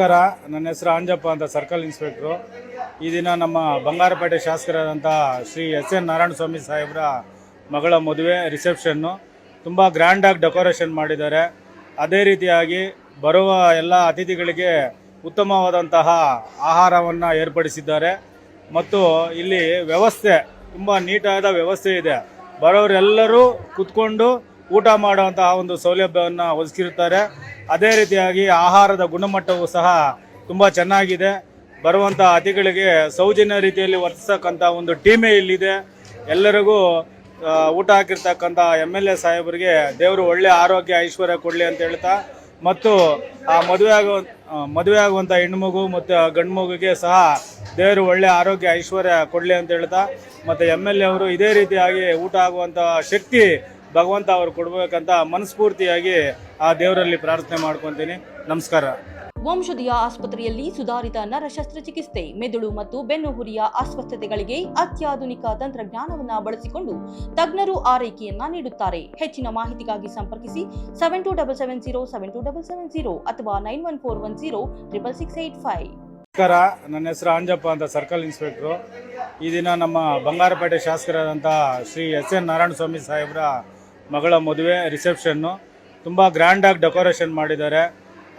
ನಮಸ್ಕಾರ. ನನ್ನ ಹೆಸರು ಅಂಜಪ್ಪ ಅಂತ ಸರ್ಕಲ್ ಇನ್ಸ್ಪೆಕ್ಟ್ರು. ಈ ದಿನ ನಮ್ಮ ಬಂಗಾರಪೇಟೆ ಶಾಸಕರಾದಂಥ ಶ್ರೀ ಎಸ್ ಎನ್ ನಾರಾಯಣ ಸ್ವಾಮಿ ಸಾಹೇಬರ ಮಗಳ ಮದುವೆ, ರಿಸೆಪ್ಷನ್ನು ತುಂಬ ಗ್ರ್ಯಾಂಡಾಗಿ ಡೆಕೋರೇಷನ್ ಮಾಡಿದ್ದಾರೆ. ಅದೇ ರೀತಿಯಾಗಿ ಬರುವ ಎಲ್ಲ ಅತಿಥಿಗಳಿಗೆ ಉತ್ತಮವಾದಂತಹ ಆಹಾರವನ್ನು ಏರ್ಪಡಿಸಿದ್ದಾರೆ. ಮತ್ತು ಇಲ್ಲಿ ವ್ಯವಸ್ಥೆ, ತುಂಬ ನೀಟಾದ ವ್ಯವಸ್ಥೆ ಇದೆ. ಬರೋರೆಲ್ಲರೂ ಕುತ್ಕೊಂಡು ಊಟ ಮಾಡುವಂತಹ ಒಂದು ಸೌಲಭ್ಯವನ್ನು ಒದಗಿಸಿರುತ್ತಾರೆ. ಅದೇ ರೀತಿಯಾಗಿ ಆಹಾರದ ಗುಣಮಟ್ಟವೂ ಸಹ ತುಂಬ ಚೆನ್ನಾಗಿದೆ. ಬರುವಂಥ ಅತಿಥಿಗಳಿಗೆ ಸೌಜನ್ಯ ರೀತಿಯಲ್ಲಿ ವರ್ತಿಸ್ತಕ್ಕಂಥ ಒಂದು ಟೀಮೇ ಇಲ್ಲಿದೆ. ಎಲ್ಲರಿಗೂ ಊಟ ಹಾಕಿರ್ತಕ್ಕಂಥ ಎಂ ಎಲ್ ಎ ಸಾಹೇಬರಿಗೆ ದೇವರು ಒಳ್ಳೆ ಆರೋಗ್ಯ, ಐಶ್ವರ್ಯ ಕೊಡಲಿ ಅಂತ ಹೇಳ್ತಾ, ಮತ್ತು ಆ ಮದುವೆ ಆಗುವ ಮದುವೆ ಆಗುವಂಥ ಹೆಣ್ಮಗು ಮತ್ತು ಗಂಡು ಮಗುಗೆ ಸಹ ದೇವರು ಒಳ್ಳೆ ಆರೋಗ್ಯ, ಐಶ್ವರ್ಯ ಕೊಡಲಿ ಅಂತ ಹೇಳ್ತಾ, ಮತ್ತು ಎಂ ಎಲ್ ಎ ಅವರು ಇದೇ ರೀತಿಯಾಗಿ ಊಟ ಆಗುವಂಥ ಶಕ್ತಿ ಭಗವಂತ ಅವರು ಕೊಡಬೇಕಂತ ಮನಸ್ಫೂರ್ತಿಯಾಗಿ ಆ ದೇವರಲ್ಲಿ ಪ್ರಾರ್ಥನೆ ಮಾಡ್ಕೊತೀನಿ. ನಮಸ್ಕಾರ. ವಂಶದಿಯ ಆಸ್ಪತ್ರೆಯಲ್ಲಿ ಸುಧಾರಿತ ನರ ಶಸ್ತ್ರಚಿಕಿತ್ಸೆ ಮೆದುಳು ಮತ್ತು ಬೆನ್ನುಹುರಿಯ ಅಸ್ವಸ್ಥತೆಗಳಿಗೆ ಅತ್ಯಾಧುನಿಕ ತಂತ್ರಜ್ಞಾನವನ್ನ ಬಳಸಿಕೊಂಡು ತಜ್ಞರು ಆರೈಕೆಯನ್ನ ನೀಡುತ್ತಾರೆ. ಹೆಚ್ಚಿನ ಮಾಹಿತಿಗಾಗಿ ಸಂಪರ್ಕಿಸಿ seven two double seven zero seven two double seven zero ಅಥವಾ nine one four one zero triple six eight five ನಮಸ್ಕಾರ. ನನ್ನ ಹೆಸರು ಅಂಜಪ್ಪ ಅಂತ ಸರ್ಕಲ್ ಇನ್ಸ್ಪೆಕ್ಟ್ರು. ಈ ದಿನ ನಮ್ಮ ಬಂಗಾರಪೇಟೆ ಶಾಸಕರಾದಂತಹ ಶ್ರೀ ಎಸ್ ಎನ್ ನಾರಾಯಣ ಸ್ವಾಮಿ ಸಾಹೇಬರ ಮಗಳ ಮದುವೆ ರಿಸೆಪ್ಷನ್ನು ತುಂಬ ಗ್ರ್ಯಾಂಡಾಗಿ ಡೆಕೋರೇಷನ್ ಮಾಡಿದ್ದಾರೆ.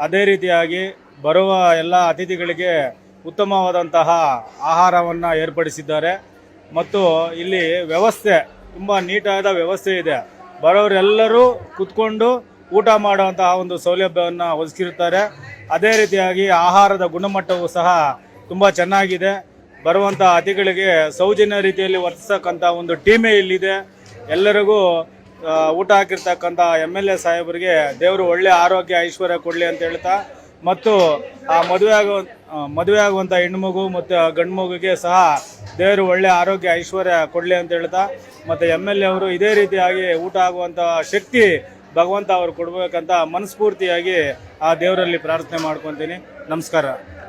ಅದೇ ರೀತಿಯಾಗಿ ಬರುವ ಎಲ್ಲ ಅತಿಥಿಗಳಿಗೆ ಉತ್ತಮವಾದಂತಹ ಆಹಾರವನ್ನು ಏರ್ಪಡಿಸಿದ್ದಾರೆ. ಮತ್ತು ಇಲ್ಲಿ ವ್ಯವಸ್ಥೆ, ತುಂಬ ನೀಟಾದ ವ್ಯವಸ್ಥೆ ಇದೆ. ಬರೋರೆಲ್ಲರೂ ಕುತ್ಕೊಂಡು ಊಟ ಮಾಡುವಂತಹ ಒಂದು ಸೌಲಭ್ಯವನ್ನು ಒದಗಿಸಿರುತ್ತಾರೆ. ಅದೇ ರೀತಿಯಾಗಿ ಆಹಾರದ ಗುಣಮಟ್ಟವೂ ಸಹ ತುಂಬ ಚೆನ್ನಾಗಿದೆ. ಬರುವಂಥ ಅತಿಥಿಗಳಿಗೆ ಸೌಜನ್ಯ ರೀತಿಯಲ್ಲಿ ವರ್ತಿಸ್ತಕ್ಕಂಥ ಒಂದು ಟೀಮೇ ಇಲ್ಲಿದೆ. ಎಲ್ಲರಿಗೂ ಊಟ ಹಾಕಿರ್ತಕ್ಕಂಥ ಎಂ ಎಲ್ ಎ ಸಾಹೇಬರಿಗೆ ದೇವರು ಒಳ್ಳೆ ಆರೋಗ್ಯ ಐಶ್ವರ್ಯ ಕೊಡಲಿ ಅಂತ ಹೇಳ್ತಾ ಮತ್ತು ಆ ಮದುವೆ ಆಗೋ ಆ, ಮದುವೆ ಆಗುವಂಥ ಹೆಣ್ಮಗು ಮತ್ತು ಗಂಡು ಮಗುಗೆ ಸಹ ದೇವರು ಒಳ್ಳೆ ಆರೋಗ್ಯ ಐಶ್ವರ್ಯ ಕೊಡಲಿ ಅಂತ ಹೇಳ್ತಾ ಮತ್ತು ಎಂ ಎಲ್ ಎ ಅವರು ಇದೇ ರೀತಿಯಾಗಿ ಊಟ ಆಗುವಂಥ ಶಕ್ತಿ ಭಗವಂತ ಅವರು ಕೊಡಬೇಕಂತ ಮನಸ್ಫೂರ್ತಿಯಾಗಿ ಆ ದೇವರಲ್ಲಿ ಪ್ರಾರ್ಥನೆ ಮಾಡ್ಕೊತೀನಿ. ನಮಸ್ಕಾರ.